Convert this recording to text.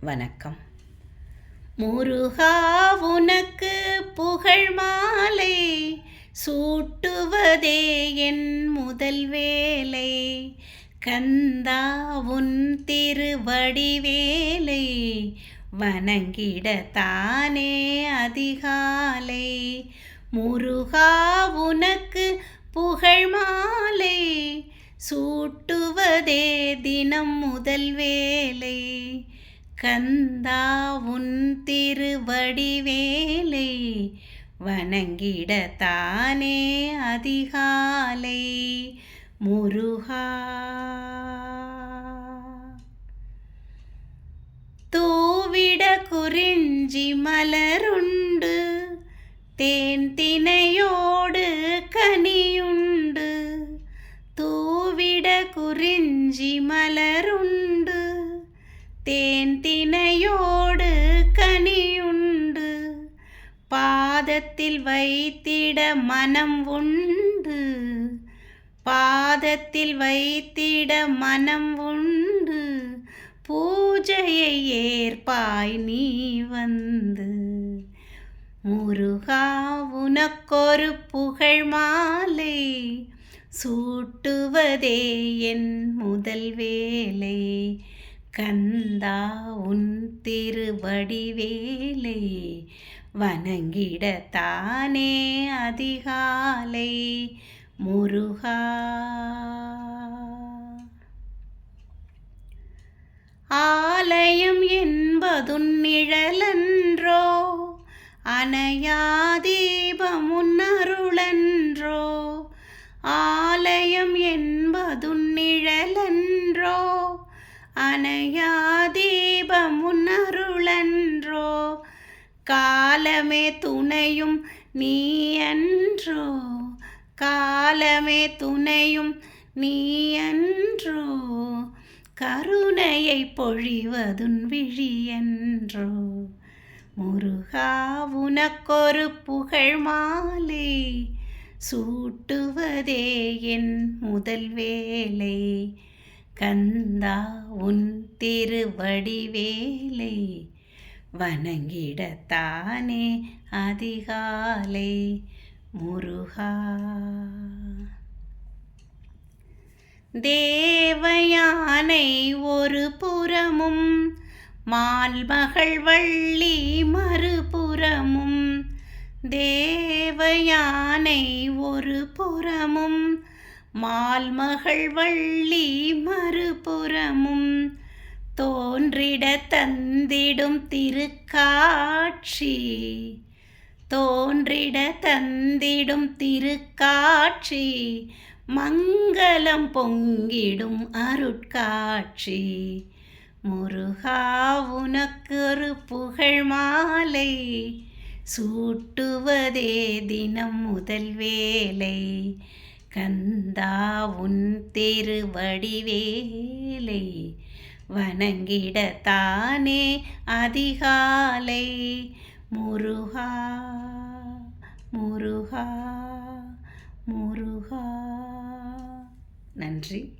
வணக்கம். முருகா உனக்கு புகழ் மாலை. சூட்டுவதே என் முதல் வேலை. கந்தா உன் திருவடிவேலை. வணங்கிடத்தானே அதிகாலை. முருகா உனக்கு புகழ் மாலை. சூட்டுவதே தினம் முதல் வேலை. கந்தா உன் திருவடிவேலை வணங்கிடத்தானே அதிகாலை. முருகா. தூவிட குறிஞ்சி மலருண்டு தேன் தினையோடு கனியுண்டு. தூவிட குறிஞ்சி மலருண்டு தேன் தினையோடு கனியுண்டு. பாதத்தில் வைத்திட மனம் உண்டு. பாதத்தில் வைத்திட மனம் உண்டு. பூஜையை ஏற்பாய் நீ வந்து. முருகா உனக்கொரு புகழ் மாலை. சூட்டுவதே என் முதல் வேலை. கந்தா உன் திருவடிவேலை வணங்கிடத்தானே அதிகாலை முருகா. ஆலயம் என்பதுன் நிழலன்றோ அணையாதீபமுன்னருளன்றோ ஆலயம் அணையாதீபமுன்னருளன்றோ காலமே துணையும் நீ அன்றோ காலமே துணையும் நீ அன்றோ கருணையை பொழிவதுன் விழியன்றோ. முருகா உனக்கொரு புகழ் மாலை. சூட்டுவதே என் முதல் வேலை. கந்தா உன் திருவடிவேலை வணங்கிடத்தானே அதிகாலை முருகா. தேவயானை ஒரு புறமும் மால்மகள் வள்ளி மறுபுறமும் தேவயானை ஒரு புறமும் மால்மகள் வள்ளி மறுபுறமும் தோன்றிட தந்திடும் திருக்காட்சி. தோன்றிட தந்திடும் திருக்காட்சி மங்களம் பொங்கிடும் அருட்காட்சி. முருகா உனக்கு ஒரு புகழ் மாலை சூட்டுவதே தினம் முதல் வேலை. கந்தா உன் திருவடிவேலை வணங்கிடத்தானே அதிகாலை. முருகா முருகா முருகா. நன்றி.